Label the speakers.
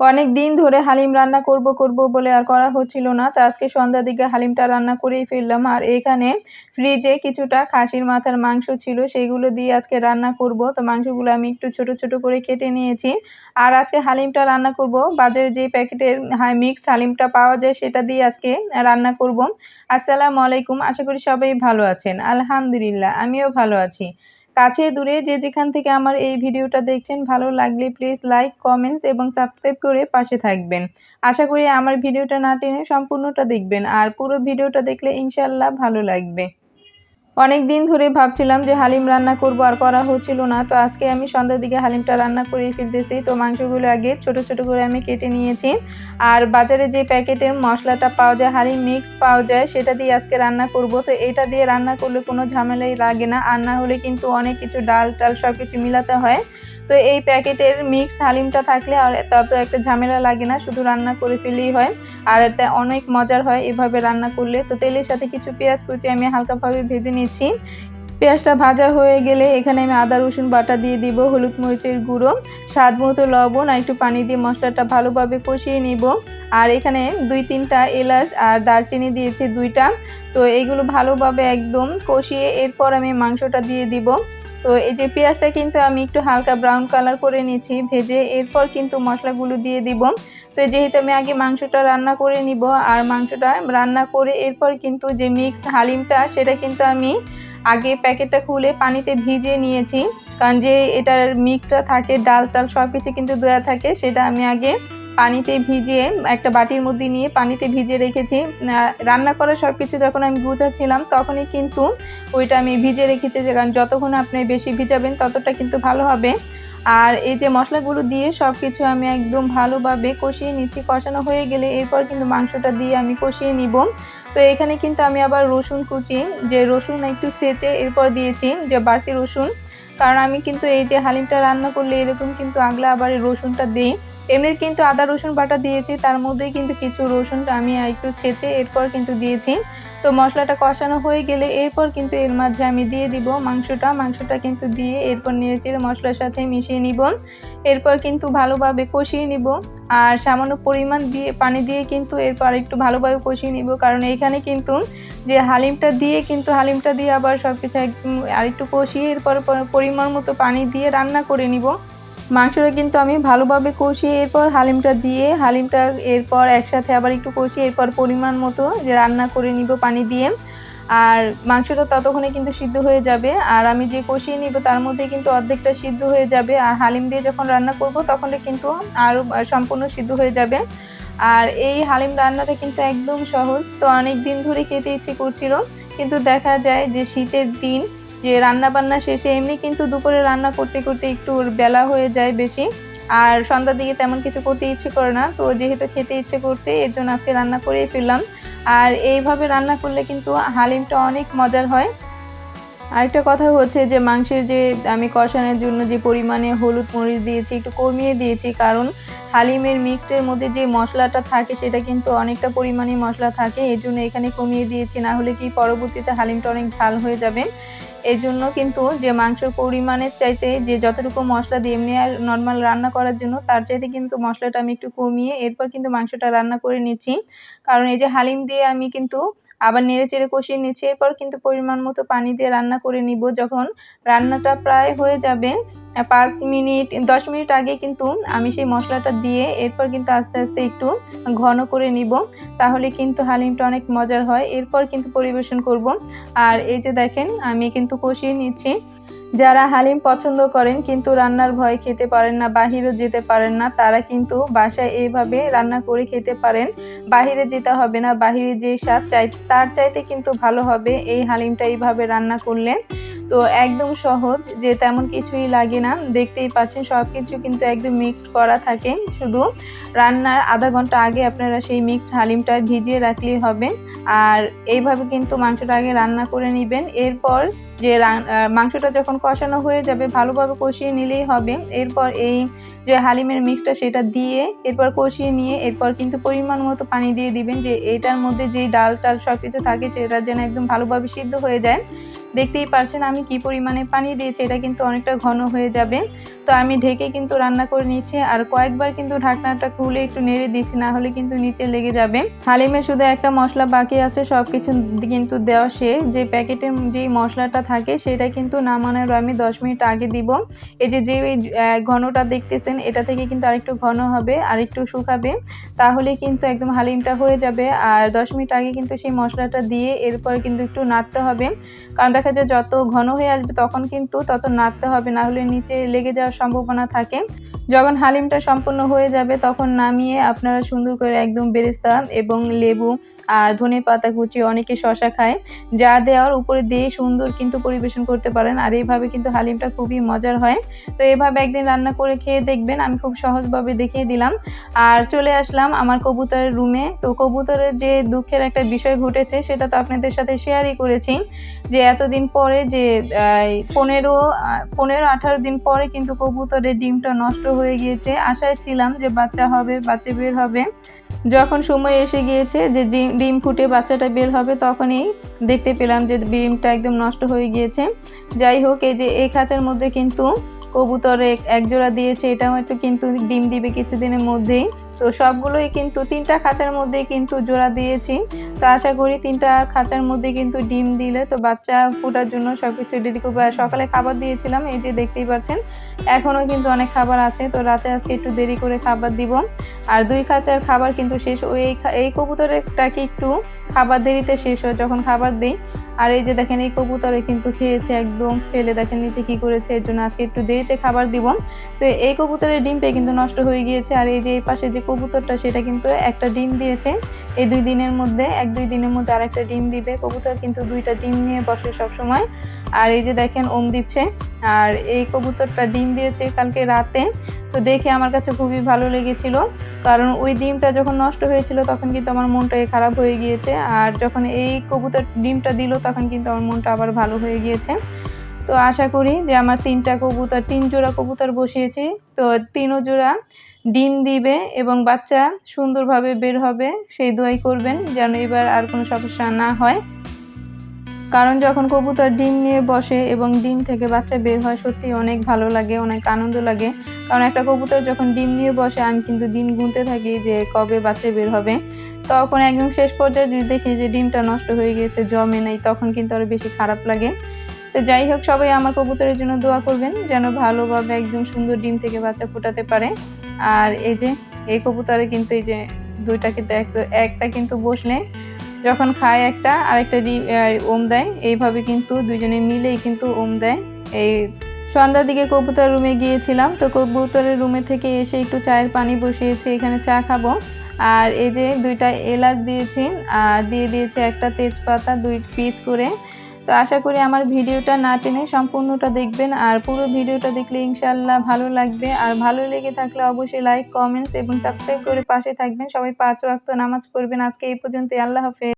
Speaker 1: অনেক দিন ধরে হালিম রান্না করব করব বলে আর করা হচ্ছিল না। তো আজকে সন্ধ্যার দিকে হালিমটা রান্না করেই ফেললাম। আর এখানে ফ্রিজে কিছুটা খাসির মাথার মাংস ছিল সেইগুলো দিয়ে আজকে রান্না করব। তো মাংসগুলো আমি একটু ছোট ছোট করে কেটে নিয়েছি। আর আজকে হালিমটা রান্না করব। বাজারে যে প্যাকেটের মিক্সড হালিমটা পাওয়া যায়, সেটা দিয়ে আজকে রান্না করব। আসসালামু আলাইকুম। আশা করি সবাই ভালো আছেন। আলহামদুলিল্লাহ, আমিও ভালো আছি। কাছে দূরে যে যেখান থেকে আমার এই ভিডিওটা দেখছেন, ভালো লাগলে প্লিজ লাইক কমেন্টস এবং সাবস্ক্রাইব করে পাশে থাকবেন। আশা করি আমার ভিডিওটা না টেনে সম্পূর্ণটা দেখবেন, আর পুরো ভিডিওটা দেখলে ইনশাল্লাহ ভালো লাগবে। অনেক দিন ধরে ভাবছিলাম যে হালিম রান্না করব আর করা হচ্ছিল না। তো আজকে আমি সন্ধ্যার দিকে হালিমটা রান্না করে ফেলতেছি। তো মাংসগুলো আগে ছোট ছোট করে আমি কেটে নিয়েছি। আর বাজারে যে প্যাকেটের মশলাটা পাওয়া যায়, হালিম মিক্স পাওয়া যায়, সেটা দিয়ে আজকে রান্না করব। তো এটা দিয়ে রান্না করলে কোনো ঝামেলাই লাগে না। আর না হলে কিন্তু অনেক কিছু ডাল টাল সব কিছু মিলাতে হয়। তো এই প্যাকেটের মিক্স হালিমটা থাকলে আর তত একটা ঝামেলা লাগে না, শুধু রান্না করে ফেলেই হয়। আর এটা অনেক মজার হয় এভাবে রান্না করলে। তো তেলের সাথে কিছু পেঁয়াজ কুচি আমি হালকাভাবে ভেজে নিচ্ছি। পেঁয়াজটা ভাজা হয়ে গেলে এখানে আমি আদা, রসুন বাটা দিয়ে দিব, হলুদ মরিচের গুঁড়ো, স্বাদ মতো লবণ আর একটু পানি দিয়ে মশলাটা ভালোভাবে কষিয়ে নিব। আর এখানে দুই তিনটা এলাচ আর দারচিনি দিয়েছি দুইটা। তো এইগুলো ভালোভাবে একদম কষিয়ে এরপর আমি মাংসটা দিয়ে দিব। তো এই যে পেঁয়াজটা কিন্তু আমি একটু হালকা ব্রাউন কালার করে নিয়েছি, ভেজে এরপর কিন্তু মশলাগুলো দিয়ে দিব। তো যেহেতু আমি আগে মাংসটা রান্না করে নিব আর মাংসটা রান্না করে এরপর কিন্তু যে মিক্সড হালিমটা সেটা কিন্তু আমি আগে প্যাকেটটা খুলে পানিতে ভিজিয়ে নিয়েছি। কারণ যে এটার মিক্সটা থাকে ডাল টাল সব কিছু কিন্তু দেওয়া থাকে, সেটা আমি আগে পানিতে ভিজিয়ে একটা বাটির মধ্যে নিয়ে পানিতে ভিজিয়ে রেখেছি। রান্না করা সব কিছু যখন আমি গুছাচ্ছিলাম তখনই কিন্তু ওইটা আমি ভিজিয়ে রেখেছি যে, কারণ যতক্ষণ আপনি বেশি ভিজাবেন, ততটা কিন্তু ভালো হবে। আর এই যে মশলাগুলো দিয়ে সব কিছু আমি একদম ভালোভাবে কষিয়ে নিচ্ছি। কষানো হয়ে গেলে এরপর কিন্তু মাংসটা দিয়ে আমি কষিয়ে নিব। তো এখানে কিন্তু আমি আবার রসুন কুচি, যে রসুন একটু সেচে এরপর দিয়েছি, যে বাড়তি রসুন। কারণ আমি কিন্তু এই যে হালিমটা রান্না করলে এরকম কিন্তু আগলা আবার রসুনটা দিই। এমনি কিন্তু আদা, রসুন বাটা দিয়েছি, তার মধ্যেই কিন্তু কিছু রসুনটা আমি একটু ছেঁচে এরপর কিন্তু দিয়েছি। তো মশলাটা কষানো হয়ে গেলে এরপর কিন্তু এর মাঝে আমি দিয়ে দিব মাংসটা। মাংসটা কিন্তু দিয়ে এরপর নেড়েচেড়ে মশলার সাথে মিশিয়ে নিব। এরপর কিন্তু ভালোভাবে কষিয়ে নিব। আর সামান্য পরিমাণ দিয়ে, পানি দিয়ে কিন্তু এরপর একটু ভালোভাবে কষিয়ে নিব। কারণ এইখানে কিন্তু যে হালিমটা দিয়ে কিন্তু হালিমটা দিয়ে আবার সব কিছু একদম আরেকটু কষিয়ে এরপর পরিমাণ মতো পানি দিয়ে রান্না করে নিব। মাংসটা কিন্তু আমি ভালোভাবে কষিয়ে এরপর হালিমটা দিয়ে, হালিমটা এরপর একসাথে আবার একটু কষিয়ে এরপর পরিমাণ মতো যে রান্না করে নিব পানি দিয়ে। আর মাংসটা ততক্ষণে কিন্তু সিদ্ধ হয়ে যাবে। আর আমি যে কষিয়ে নিব তার মধ্যে কিন্তু অর্ধেকটা সিদ্ধ হয়ে যাবে। আর হালিম দিয়ে যখন রান্না করব তখন কিন্তু আরও সম্পূর্ণ সিদ্ধ হয়ে যাবে। আর এই হালিম রান্নাটা কিন্তু একদম সহজ। তো অনেক দিন ধরে খেতে ইচ্ছে করছিল। কিন্তু দেখা যায় যে শীতের দিন যে রান্না বান্না শেষে এমনি কিন্তু দুপুরে রান্না করতে করতে একটু বেলা হয়ে যায় বেশি। আর সন্ধ্যার দিকে তেমন কিছু করতে ইচ্ছে করে না। তো যেহেতু খেতে ইচ্ছে করছে, এর জন্য আজকে রান্না করেই ফেললাম। আর এইভাবে রান্না করলে কিন্তু হালিমটা অনেক মজার হয়। আরেকটা কথা হচ্ছে যে, মাংসের যে আমি কষানোর জন্য যে পরিমাণে হলুদ মরিচ দিয়েছি, একটু কমিয়ে দিয়েছি, কারণ হালিমের মিক্সডের মধ্যে যে মশলাটা থাকে, সেটা কিন্তু অনেকটা পরিমাণে মশলা থাকে। এই জন্য এখানে কমিয়ে দিয়েছি। না হলে কি পরবর্তীতে হালিমটা অনেক ঝাল হয়ে যাবে। এই জন্য কিন্তু যে মাংসের পরিমাণের চাইতে যে যতটুকু মশলা দিয়ে এমনি নর্মাল রান্না করার জন্য, তার চাইতে কিন্তু মশলাটা আমি একটু কমিয়ে এরপর কিন্তু মাংসটা রান্না করে নিচ্ছি। কারণ এই যে হালিম দিয়ে আমি কিন্তু আবার নেড়ে চেড়ে কষিয়ে নিচ্ছি। এরপর কিন্তু পরিমাণ মতো পানি দিয়ে রান্না করে নিব। যখন রান্নাটা প্রায় হয়ে যাবে পাঁচ মিনিট, দশ মিনিট আগে কিন্তু আমি সেই মশলাটা দিয়ে এরপর কিন্তু আস্তে আস্তে একটু ঘন করে নিব। তাহলে কিন্তু হালিমটা অনেক মজার হয়। এরপর কিন্তু পরিবেশন করব। আর এই যে দেখেন, আমি কিন্তু কষিয়ে নিচ্ছি। যারা হালিম পছন্দ করেন কিন্তু রান্নার ভয় খেতে পারেন না বাহিরে যেতে পারেন না, তারা কিন্তু বাসায় এইভাবে রান্না করে খেতে পারেন। বাহিরে যেতে হবে না, বাহিরে যে স্বাদ চাই, তার চাইতে কিন্তু ভালো হবে। এই হালিমটা এইভাবে রান্না করলে তো একদম সহজ, যে তেমন কিছুই লাগে না। দেখতেই পাচ্ছেন সব কিছু কিন্তু একদম মিক্সড করা থাকে। শুধু রান্নার আধা ঘণ্টা আগে আপনারা সেই মিক্সড হালিমটা ভিজিয়ে রাখলেই হবে। আর এইভাবে কিন্তু মাংসটা আগে রান্না করে নেবেন। এরপর যে মাংসটা যখন কষানো হয়ে যাবে, ভালোভাবে কষিয়ে নিলেই হবে। এরপর এই যে হালিমের মিক্সটা সেটা দিয়ে এরপর কষিয়ে নিয়ে এরপর কিন্তু পরিমাণ মতো পানি দিয়ে দিবেন যে এটার মধ্যে যেই ডাল টাল সব কিছু থাকে, সেটা যেন একদম ভালোভাবে সিদ্ধ হয়ে যায়। দেখতেই পারছেন আমি কি পরিমাণে পানি দিয়েছি এটা কিন্তু অনেকটা ঘন হয়ে যাবে। তো আমি ঢেকে কিন্তু রান্না করে নিচ্ছি আর কয়েকবার কিন্তু ঢাকনাটা খুলে একটু নেড়ে দিচ্ছি না হলে কিন্তু নিচে লেগে যাবে। হালিমে শুধু একটা মশলা বাকি আছে সব কিছু কিন্তু দেওয়া শেষ। যে প্যাকেটে যেই মশলাটা থাকে, সেটা কিন্তু নামানোর আমি দশ মিনিট আগে দিব। এই যে যে ঘনটা দেখতেছেন, এটা থেকে কিন্তু আরেকটু ঘন হবে আর একটু শুকাবে। তাহলে কিন্তু একদম হালিমটা হয়ে যাবে। আর দশ মিনিট আগে কিন্তু সেই মশলাটা দিয়ে এরপর কিন্তু একটু নাড়তে হবে। কারণ দেখা যায়, যত ঘন হয়ে আসবে, তখন কিন্তু তত নাড়তে হবে, না হলে নিচে লেগে যাওয়ার সম্ভাবনা থাকে। যখন হালিমটা সম্পূর্ণ হয়ে যাবে, তখন নামিয়ে আপনারা সুন্দর করে একদম বেরেস্তা এবং লেবু আর ধনে পাতা, কুচি অনেকে শশা খায়, যা দেওয়ার উপরে দিয়ে সুন্দর কিন্তু পরিবেশন করতে পারেন। আর এইভাবে কিন্তু হালিমটা খুবই মজার হয়। তো এভাবে একদিন রান্না করে খেয়ে দেখবেন, আমি খুব সহজভাবে দেখিয়ে দিলাম। আর চলে আসলাম আমার কবুতরের রুমে। তো কবুতরের যে দুঃখের একটা বিষয় ঘটেছে, সেটা তো আপনাদের সাথে শেয়ারই করেছি যে এতদিন পরে যে পনেরো পনেরো, আঠারো দিন পরে কিন্তু কবুতরের ডিমটা নষ্ট হয়ে গিয়েছে। আশায় ছিলাম যে বাচ্চা হবে, বাচ্চা বের হবে। যখন সময় এসে গিয়েছে যে ডিম ফুটে বাচ্চাটা বের হবে, তখনই দেখতে পেলাম যে ডিমটা একদম নষ্ট হয়ে গিয়েছে। যাই হোক, এই যে এই খাঁচার মধ্যে কিন্তু কবুতরে এক জোড়া দিয়েছে, এটাও একটু কিন্তু ডিম দিবে কিছুদিনের মধ্যেই। তো সবগুলোই কিন্তু তিনটা খাঁচার মধ্যে কিন্তু জোড়া দিয়েছি। তো আশা করি তিনটা খাঁচার মধ্যে কিন্তু ডিম দিলে তো বাচ্চা ফোটার জন্য সব কিছু রেডি করব সকালে খাবার দিয়েছিলাম, এই যে দেখতেই পাচ্ছেন, এখনও কিন্তু অনেক খাবার আছে। তো রাতে আজকে একটু দেরি করে খাবার দিব। আর দুই খাঁচার খাবার কিন্তু শেষ, ওই এই কবুতরটাকে একটু খাবার দেরিতে শেষ হয়, যখন খাবার দিই আর এই যে দেখেন, এই কবুতরে কিন্তু খেয়েছে একদম ফেলে। দেখেন নিচে কি করেছে, এর জন্য আজকে একটু দেরিতে খাবার দিব। তো এই কবুতরের ডিমটাই কিন্তু নষ্ট হয়ে গিয়েছে। আর এই যে এই পাশে যে কবুতরটা, সেটা কিন্তু একটা ডিম দিয়েছে। এই দুই দিনের মধ্যে, এক দুই দিনের মধ্যে আর একটা ডিম দিবে। কবুতর কিন্তু দুইটা ডিম নিয়ে বসে সব সময় আর এই যে দেখেন, ওম দিচ্ছে। আর এই কবুতরটা ডিম দিয়েছে কালকে রাতে। তো দেখে আমার কাছে খুবই ভালো লেগেছিল। কারণ ওই ডিমটা যখন নষ্ট হয়েছিল, তখন কিন্তু আমার মনটা খারাপ হয়ে গিয়েছে। আর যখন এই কবুতর ডিমটা দিল, তখন কিন্তু আমার মনটা আবার ভালো হয়ে গিয়েছে। তো আশা করি যে আমার তিনটা কবুতর, তিন জোড়া কবুতর বসিয়েছি। তো তিনও জোড়া ডিম দিবে এবং বাচ্চা সুন্দরভাবে বের হবে, সেই দোয়াই করবেন যেন এবার আর কোনো সমস্যা না হয়। কারণ যখন কবুতর ডিম নিয়ে বসে এবং ডিম থেকে বাচ্চা বের হয় সত্যি অনেক ভালো লাগে, অনেক আনন্দ লাগে। কারণ একটা কবুতর যখন ডিম নিয়ে বসে, আমি কিন্তু দিন গুনতে থাকি যে কবে বাচ্চা বের হবে। তখন একদম শেষ পর্যায়ে যদি দেখি যে ডিমটা নষ্ট হয়ে গেছে জমে নেই, তখন কিন্তু আরও বেশি খারাপ লাগে। তো যাই হোক, সবাই আমার কবুতরের জন্য দোয়া করবেন যেন ভালোভাবে একদম সুন্দর ডিম থেকে বাচ্চা ফোটাতে পারে। আর এই যে, এই কবুতরে কিন্তু এই যে দুইটা কিন্তু একটা কিন্তু বসলে যখন খায় একটা, আরেকটা ওম দেয়। এইভাবে কিন্তু দুজনে মিলেই কিন্তু ওম দেয়। এই সন্ধ্যার দিকে কবুতর রুমে গিয়েছিলাম, তো কবুতরের রুমে থেকে এসে একটু চায়ের পানি বসিয়েছি, এখানে চা খাব। আর এই যে দুইটা এলাচ দিয়েছি, আর দিয়ে দিয়েছি একটা তেজপাতা, দুই পিস করে। তো আশা করি আমার ভিডিওটা না টেনে সম্পূর্ণটা দেখবেন, আর পুরো ভিডিওটা দেখলে ইনশাল্লাহ ভালো লাগবে। আর ভালো লেগে থাকলে অবশ্যই লাইক কমেন্টস এবং সাবস্ক্রাইব করে পাশে থাকবেন। সবাই পাঁচ ওয়াক্ত নামাজ পড়বেন। আজকে এই পর্যন্ত আল্লাহ হাফেজ।